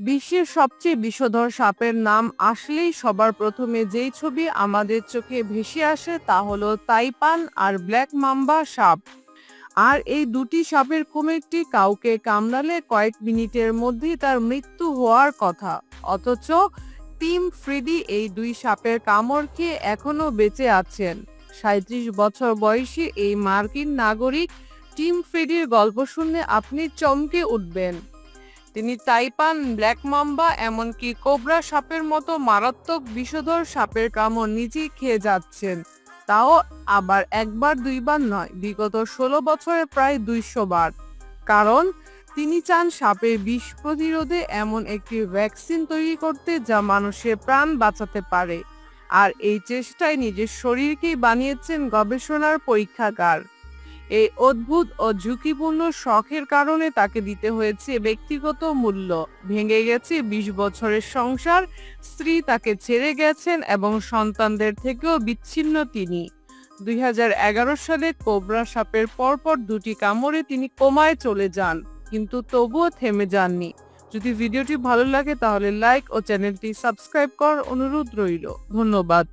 বিশ্বের সবচেয়ে বিষধর সাপের নাম আসলেই সবার প্রথমে যেই ছবি আমাদের চোখে ভেসে আসে তা হলো তাইপান আর ব্ল্যাক মাম্বা সাপ। আর এই দুটি সাপের কোনো কাউকে কামড়ালে কয়েক মিনিটের মধ্যেই তার মৃত্যু হওয়ার কথা। অথচ টিম ফ্রিডি এই দুই সাপের কামড় খেয়ে এখনও বেঁচে আছেন। সাঁত্রিশ বছর বয়সী এই মার্কিন নাগরিক টিম ফ্রিডির গল্প শুনলে আপনি চমকে উঠবেন। তিনি তাইপান, ব্ল্যাক মাম্বা, এমনকি কোবরা সাপের মতো মারাত্মক বিষধর সাপের কামড় নিজেই খেয়ে যাচ্ছেন। তাও আবার একবার দুইবার নয়, বিগত ষোলো বছরে প্রায় দুইশো বার। কারণ, তিনি চান সাপের বিষ প্রতিরোধে এমন একটি ভ্যাকসিন তৈরি করতে যা মানুষের প্রাণ বাঁচাতে পারে। আর এই চেষ্টায় নিজের শরীরকেই বানিয়েছেন গবেষণার পরীক্ষাগার। এই অদ্ভুত ও ঝুঁকিপূর্ণ শখের কারণে তাকে দিতে হয়েছে ব্যক্তিগত মূল্য। ভেঙে গেছে বিশ বছরের সংসার, স্ত্রী তাকে ছেড়ে গেছেন এবং সন্তানদের থেকেও বিচ্ছিন্ন তিনি। দুই হাজার এগারো সালে কোবরা সাপের পরপর দুটি কামড়ে তিনি কোমায় চলে যান, কিন্তু তবুও থেমে যাননি। যদি ভিডিওটি ভালো লাগে তাহলে লাইক ও চ্যানেলটি সাবস্ক্রাইব করার অনুরোধ রইল। ধন্যবাদ।